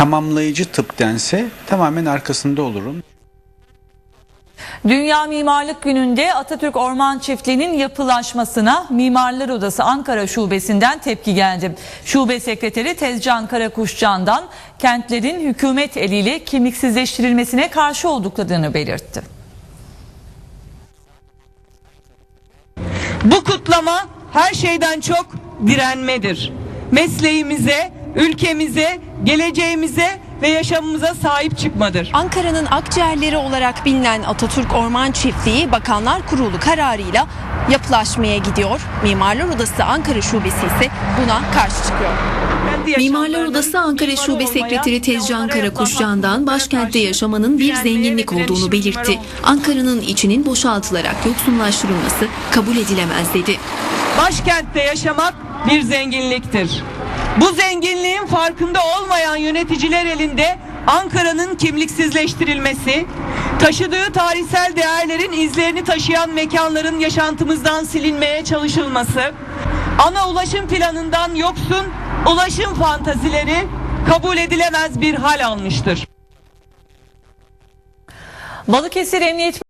tamamlayıcı tıp dense tamamen arkasında olurum. Dünya Mimarlık Günü'nde Atatürk Orman Çiftliği'nin yapılaşmasına Mimarlar Odası Ankara Şubesi'nden tepki geldi. Şube Sekreteri Tezcan Karakuşcan'dan kentlerin hükümet eliyle kimliksizleştirilmesine karşı olduklarını belirtti. Bu kutlama her şeyden çok direnmedir. Mesleğimize, ülkemize, geleceğimize ve yaşamımıza sahip çıkmadır. Ankara'nın akciğerleri olarak bilinen Atatürk Orman Çiftliği Bakanlar Kurulu kararıyla yapılaşmaya gidiyor. Mimarlar Odası Ankara Şubesi ise buna karşı çıkıyor. Mimarlar Odası Ankara mimar Şube Sekreteri Tezcan Karakuşcan'dan başkentte yaşamanın bir zenginlik olduğunu belirtti. Ankara'nın içinin boşaltılarak yoksunlaştırılması kabul edilemez dedi. Başkentte yaşamak bir zenginliktir. Bu zenginliğin farkında olmayan yöneticiler elinde Ankara'nın kimliksizleştirilmesi, taşıdığı tarihsel değerlerin izlerini taşıyan mekanların yaşantımızdan silinmeye çalışılması, ana ulaşım planından yoksun ulaşım fantazileri kabul edilemez bir hal almıştır. Balıkesir Emniyet